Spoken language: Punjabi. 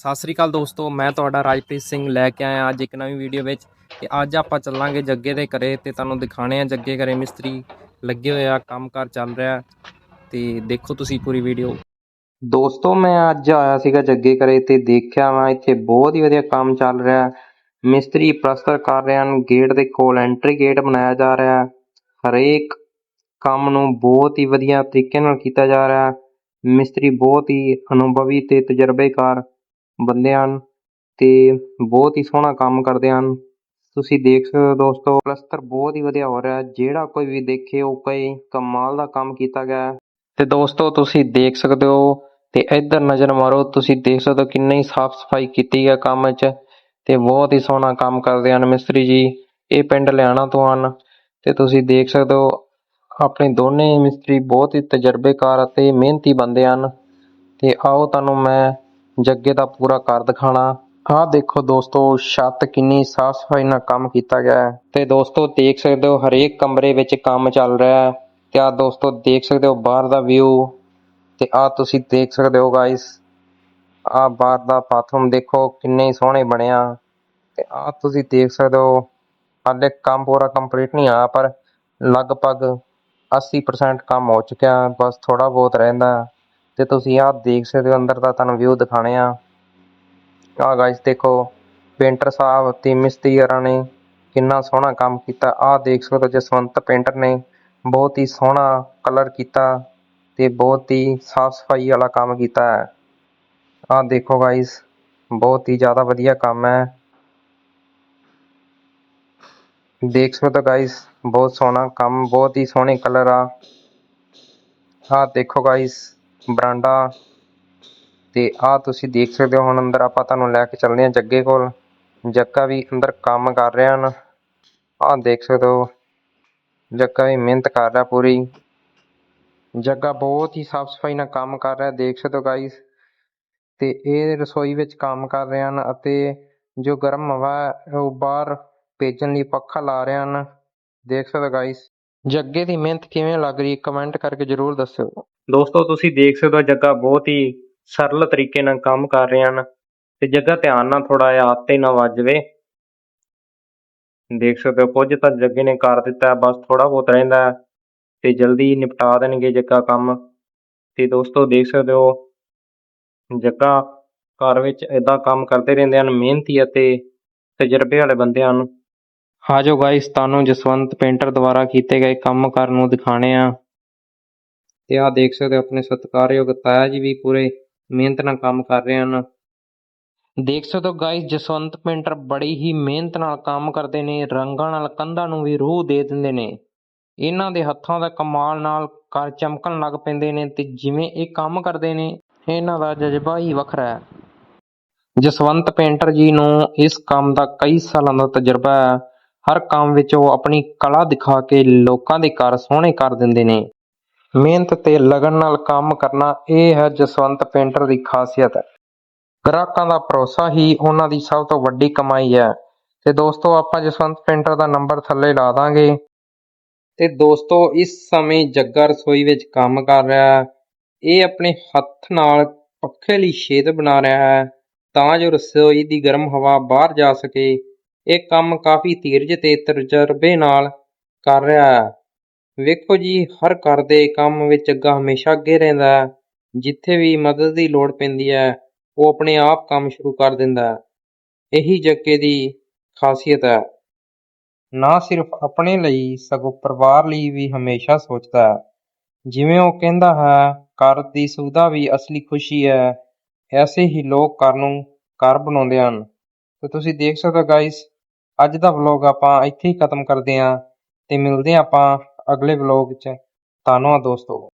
ਸਤਿ ਸ੍ਰੀ ਅਕਾਲ ਦੋਸਤੋ, ਮੈਂ ਤੁਹਾਡਾ ਰਾਜਪ੍ਰੀਤ ਸਿੰਘ ਲੈ ਕੇ ਆਇਆ ਅੱਜ ਇੱਕ ਨਵੀਂ ਵੀਡੀਓ ਵਿੱਚ ਤੇ ਅੱਜ ਆਪਾਂ ਚੱਲਾਂਗੇ ਜੱਗੇ ਦੇ ਘਰੇ ਤੇ ਤੁਹਾਨੂੰ ਦਿਖਾਣੇ ਆ ਜੱਗੇ ਘਰੇ ਮਿਸਤਰੀ ਲੱਗੇ ਹੋਏ ਆ, ਕੰਮਕਾਰ ਚੱਲ ਰਿਹਾ ਤੇ ਦੇਖੋ ਤੁਸੀਂ ਪੂਰੀ ਵੀਡੀਓ ਦੋਸਤੋ, ਮੈਂ ਅੱਜ ਆਇਆ ਸੀਗਾ ਜੱਗੇ ਘਰੇ ਤੇ ਦੇਖਿਆ ਮੈਂ ਇੱਥੇ ਬਹੁਤ ਹੀ ਵਧੀਆ ਕੰਮ ਚੱਲ ਰਿਹਾ। ਮਿਸਤਰੀ ਪਲਸਤਰ ਕਰ ਰਹੇ ਹਨ, ਗੇਟ ਦੇ ਕੋਲ ਐਂਟਰੀ ਗੇਟ ਬਣਾਇਆ ਜਾ ਰਿਹਾ। ਹਰੇਕ ਕੰਮ ਨੂੰ ਬਹੁਤ ਹੀ ਵਧੀਆ ਤਰੀਕੇ ਨਾਲ ਕੀਤਾ ਜਾ ਰਿਹਾ। ਮਿਸਤਰੀ ਬਹੁਤ ਹੀ ਅਨੁਭਵੀ ਤੇ ਤਜਰਬੇਕਾਰ ਬੰਦੇ ਹਨ ਤੇ ਬਹੁਤ ਹੀ ਸੋਹਣਾ ਕੰਮ ਕਰਦੇ ਹਨ ਤੁਸੀਂ ਦੇਖ ਸਕਦੇ ਹੋ ਦੋਸਤੋ, ਪਲਸਤਰ ਬਹੁਤ ਹੀ ਵਧੀਆ ਹੋ ਰਿਹਾ ਹੈ। ਜਿਹੜਾ ਕੋਈ ਵੀ ਦੇਖੇ, ਉਹ ਕਹੇ ਕਮਾਲ ਦਾ ਕੰਮ ਕੀਤਾ ਗਿਆ ਹੈ। ਤੇ ਦੋਸਤੋ, ਤੁਸੀਂ ਦੇਖ ਸਕਦੇ ਹੋ ਤੇ ਇੱਧਰ ਨਜ਼ਰ ਮਾਰੋ, ਤੁਸੀਂ ਦੇਖ ਸਕਦੇ ਹੋ ਕਿੰਨੀ ਸਾਫ਼ ਸਫ਼ਾਈ ਕੀਤੀ ਹੈ ਕੰਮ 'ਚ ਤੇ ਬਹੁਤ ਹੀ ਸੋਹਣਾ ਕੰਮ ਕਰਦੇ ਹਨ ਮਿਸਤਰੀ ਜੀ ਇਹ ਪਿੰਡ ਲਿਆਣਾ ਤੋਂ ਹਨ ਤੇ ਤੁਸੀਂ ਦੇਖ ਸਕਦੇ ਹੋ, ਆਪਣੇ ਦੋਨੇ ਮਿਸਤਰੀ ਬਹੁਤ ਹੀ ਤਜਰਬੇਕਾਰ ਅਤੇ ਮਿਹਨਤੀ ਬੰਦੇ ਹਨ ਤੇ ਆਓ ਤੁਹਾਨੂੰ ਮੈਂ ਜੱਗੇ ਦਾ ਪੂਰਾ ਕਰ ਦਿਖਾਣਾ। ਆਹ ਦੇਖੋ ਦੋਸਤੋ, ਛੱਤ ਕਿੰਨੀ ਸਾਫ਼ ਸਫ਼ਾਈ ਨਾਲ ਕੰਮ ਕੀਤਾ ਗਿਆ ਹੈ। ਤੇ ਦੋਸਤੋ, ਦੇਖ ਸਕਦੇ ਹੋ ਹਰੇਕ ਕਮਰੇ ਵਿੱਚ ਕੰਮ ਚੱਲ ਰਿਹਾ ਹੈ। ਤੇ ਆਹ ਦੋਸਤੋ, ਦੇਖ ਸਕਦੇ ਹੋ ਬਾਹਰ ਦਾ ਵਿਊ ਤੇ ਆਹ ਤੁਸੀਂ ਦੇਖ ਸਕਦੇ ਹੋ ਗਾਇਸ ਆਹ ਬਾਹਰ ਦਾ ਬਾਥਰੂਮ ਦੇਖੋ ਕਿੰਨੇ ਸੋਹਣੇ ਬਣਿਆ ਤੇ ਆਹ ਤੁਸੀਂ ਦੇਖ ਸਕਦੇ ਹੋ, ਹਾਲੇ ਕੰਮ ਪੂਰਾ ਕੰਪਲੀਟ ਨਹੀਂ ਆ ਪਰ ਲਗਭਗ 80% ਕੰਮ ਹੋ ਚੁੱਕਿਆ। ਬਸ ਥੋੜਾ ਬਹੁਤ ਰਹਿੰਦਾ। ਤੇ ਤੁਸੀਂ ਆਹ ਦੇਖ ਸਕਦੇ ਹੋ, ਅੰਦਰ ਦਾ ਤੁਹਾਨੂੰ ਵਿਊ ਦਿਖਾਣੇ ਆ। ਆਹ ਗਾਇਸ ਦੇਖੋ ਪੇਂਟਰ ਸਾਹਿਬ ਤੇ ਮਿਸਤਰੀਆਂ ਨੇ ਕਿੰਨਾ ਸੋਹਣਾ ਕੰਮ ਕੀਤਾ। ਆਹ ਦੇਖ ਸਕਦੇ ਹੋ, ਜਸਵੰਤ ਪੇਂਟਰ ਨੇ ਬਹੁਤ ਹੀ ਸੋਹਣਾ ਕਲਰ ਕੀਤਾ ਤੇ ਬਹੁਤ ਹੀ ਸਾਫ਼ ਸਫ਼ਾਈ ਵਾਲਾ ਕੰਮ ਕੀਤਾ ਹੈ। ਆਹ ਦੇਖੋ ਗਾਇਸ ਬਹੁਤ ਹੀ ਜ਼ਿਆਦਾ ਵਧੀਆ ਕੰਮ ਹੈ। ਦੇਖ ਸਕਦੇ ਹੋ ਗਾਇਸ ਬਹੁਤ ਸੋਹਣਾ ਕੰਮ, ਬਹੁਤ ਹੀ ਸੋਹਣੇ ਕਲਰ ਆ। ਆਹ ਦੇਖੋ ਗਾਇਸ ਬਰਾਂਡਾ ਤੇ ਆਹ ਤੁਸੀਂ ਦੇਖ ਸਕਦੇ ਹੋ, ਹੁਣ ਅੰਦਰ ਆਪਾਂ ਤੁਹਾਨੂੰ ਲੈ ਕੇ ਚੱਲਦੇ ਹਾਂ ਜੱਗੇ ਕੋਲ। ਜੱਗਾ ਵੀ ਅੰਦਰ ਕੰਮ ਕਰ ਰਿਹਾ ਹਨ ਆਹ ਦੇਖ ਸਕਦੇ ਹੋ, ਜੱਗਾ ਵੀ ਮਿਹਨਤ ਕਰ ਰਿਹਾ ਪੂਰੀ। ਜੱਗਾ ਬਹੁਤ ਹੀ ਸਾਫ਼ ਸਫ਼ਾਈ ਨਾਲ ਕੰਮ ਕਰ ਰਿਹਾ, ਦੇਖ ਸਕਦੇ ਹੋ ਗਾਇਸ ਤੇ ਇਹ ਰਸੋਈ ਵਿੱਚ ਕੰਮ ਕਰ ਰਹੇ ਹਨ ਅਤੇ ਜੋ ਗਰਮ ਹਵਾ ਹੈ, ਉਹ ਬਾਹਰ ਭੇਜਣ ਲਈ ਪੱਖਾ ਲਾ ਰਹੇ ਹਨ। ਦੇਖ ਸਕਦੇ ਹੋ ਗਾਇਸ ਜੱਗੇ ਦੀ ਮਿਹਨਤ ਕਿਵੇਂ ਲੱਗ ਰਹੀ ਹੈ ਕਮੈਂਟ ਕਰਕੇ ਜਰੂਰ ਦੱਸਿਓ। ਦੋਸਤੋ, ਤੁਸੀਂ ਦੇਖ ਸਕਦੇ ਹੋ ਜੱਗਾ ਬਹੁਤ ਹੀ ਸਰਲ ਤਰੀਕੇ ਨਾਲ ਕੰਮ ਕਰ ਰਹੇ ਹਨ ਤੇ ਜੱਗਾ ਧਿਆਨ ਨਾਲ ਥੋੜਾ ਜਿਹਾ ਹੱਥ ਤੇ ਨਾ ਵੱਜ ਜਾਵੇ ਦੇਖ ਸਕਦੇ ਹੋ, ਕੁਝ ਤਾਂ ਜੱਗੇ ਨੇ ਕਰ ਦਿੱਤਾ, ਬਸ ਥੋੜਾ ਬਹੁਤ ਰਹਿੰਦਾ ਹੈ। ਤੇ ਜਲਦੀ ਨਿਪਟਾ ਦੇਣਗੇ ਜੱਗਾ ਕੰਮ। ਤੇ ਦੋਸਤੋ, ਦੇਖ ਸਕਦੇ ਹੋ, ਜੱਗਾ ਘਰ ਵਿੱਚ ਇਦਾਂ ਕੰਮ ਕਰਦੇ ਰਹਿੰਦੇ ਹਨ, ਮਿਹਨਤੀ ਅਤੇ ਤਜਰਬੇ ਵਾਲੇ ਬੰਦੇ ਹਨ ਆਜੋ ਗਾਇਸ ਤੁਹਾਨੂੰ ਜਸਵੰਤ ਪੇਂਟਰ ਦੁਆਰਾ ਕੀਤੇ ਗਏ ਕੰਮ ਕਰਨ ਨੂੰ ਦਿਖਾਣੇ ਆ। ਤੇ ਆਹ ਦੇਖ ਸਕਦੇ ਹੋ, ਆਪਣੇ ਸਤਿਕਾਰਯੋਗ ਤਾਇਆ ਜੀ ਵੀ ਪੂਰੇ ਮਿਹਨਤ ਨਾਲ ਕੰਮ ਕਰ ਰਹੇ ਹਨ। ਦੇਖ ਸਕਦੇ ਹੋ ਗਾਇਸ ਜਸਵੰਤ ਪੇਂਟਰ ਬੜੀ ਹੀ ਮਿਹਨਤ ਨਾਲ ਕੰਮ ਕਰਦੇ ਨੇ, ਰੰਗਾਂ ਨਾਲ ਕੰਧਾਂ ਨੂੰ ਵੀ ਰੂਹ ਦੇ ਦਿੰਦੇ ਨੇ। ਇਹਨਾਂ ਦੇ ਹੱਥਾਂ ਦਾ ਕਮਾਲ ਨਾਲ ਘਰ ਚਮਕਣ ਲੱਗ ਪੈਂਦੇ ਨੇ ਤੇ ਜਿਵੇਂ ਇਹ ਕੰਮ ਕਰਦੇ ਨੇ, ਇਹਨਾਂ ਦਾ ਜਜ਼ਬਾ ਹੀ ਵੱਖਰਾ ਹੈ। ਜਸਵੰਤ ਪੇਂਟਰ ਜੀ ਨੂੰ ਇਸ ਕੰਮ ਦਾ ਕਈ ਸਾਲਾਂ ਦਾ ਤਜਰਬਾ ਹੈ। ਹਰ ਕੰਮ ਵਿੱਚ ਉਹ ਆਪਣੀ ਕਲਾ ਦਿਖਾ ਕੇ ਲੋਕਾਂ ਦੇ ਘਰ ਸੋਹਣੇ ਕਰ ਦਿੰਦੇ ਨੇ। ਮਿਹਨਤ ਤੇ ਲਗਨ ਨਾਲ ਕੰਮ ਕਰਨਾ ਇਹ ਹੈ ਜਸਵੰਤ ਪੇਂਟਰ ਦੀ ਖਾਸੀਅਤ। ਗ੍ਰਾਹਕਾਂ ਦਾ ਭਰੋਸਾ ਹੀ ਉਹਨਾਂ ਦੀ ਸਭ ਤੋਂ ਵੱਡੀ ਕਮਾਈ ਹੈ। ਤੇ ਦੋਸਤੋ, ਆਪਾਂ ਜਸਵੰਤ ਪੇਂਟਰ ਦਾ ਨੰਬਰ ਥੱਲੇ ਲਾ ਦਾਂਗੇ। ਤੇ ਦੋਸਤੋ, ਇਸ ਸਮੇਂ ਜੱਗਾ ਰਸੋਈ ਵਿੱਚ ਕੰਮ ਕਰ ਰਿਹਾ ਹੈ। ਇਹ ਆਪਣੇ ਹੱਥ ਨਾਲ ਪੱਖੇ ਲਈ ਛੇਦ ਬਣਾ ਰਿਹਾ ਹੈ ਤਾਂ ਜੋ ਰਸੋਈ ਦੀ ਗਰਮ ਹਵਾ ਬਾਹਰ ਜਾ ਸਕੇ। ਇਹ ਕੰਮ ਕਾਫੀ ਧੀਰਜ ਤੇ ਤਜਰਬੇ ਨਾਲ ਕਰ ਰਿਹਾ ਹੈ। ਵੇਖੋ ਜੀ, ਹਰ ਘਰ ਦੇ ਕੰਮ ਵਿੱਚ ਅੱਗਾ ਹਮੇਸ਼ਾ ਅੱਗੇ ਰਹਿੰਦਾ ਹੈ। ਜਿੱਥੇ ਵੀ ਮਦਦ ਦੀ ਲੋੜ ਪੈਂਦੀ ਹੈ, ਉਹ ਆਪਣੇ ਆਪ ਕੰਮ ਸ਼ੁਰੂ ਕਰ ਦਿੰਦਾ ਹੈ। ਇਹੀ ਜੱਗੇ ਦੀ ਖਾਸੀਅਤ ਹੈ। ਨਾ ਸਿਰਫ ਆਪਣੇ ਲਈ, ਸਗੋਂ ਪਰਿਵਾਰ ਲਈ ਵੀ ਹਮੇਸ਼ਾ ਸੋਚਦਾ ਹੈ। ਜਿਵੇਂ ਉਹ ਕਹਿੰਦਾ ਹੈ, ਘਰ ਦੀ ਸੁਵਿਧਾ ਵੀ ਅਸਲੀ ਖੁਸ਼ੀ ਹੈ। ਐਸੇ ਹੀ ਲੋਕ ਘਰ ਨੂੰ ਘਰ ਬਣਾਉਂਦੇ ਹਨ। ਤੇ ਤੁਸੀਂ ਦੇਖ ਸਕਦੇ ਹੋ ਗਾਇਸ ਅੱਜ ਦਾ ਵਲੌਗ ਆਪਾਂ ਇੱਥੇ ਹੀ ਖਤਮ ਕਰਦੇ ਹਾਂ ਤੇ ਮਿਲਦੇ ਹਾਂ ਆਪਾਂ ਅਗਲੇ ਵਲੌਗ 'ਚ। ਧੰਨਵਾਦ ਦੋਸਤੋ।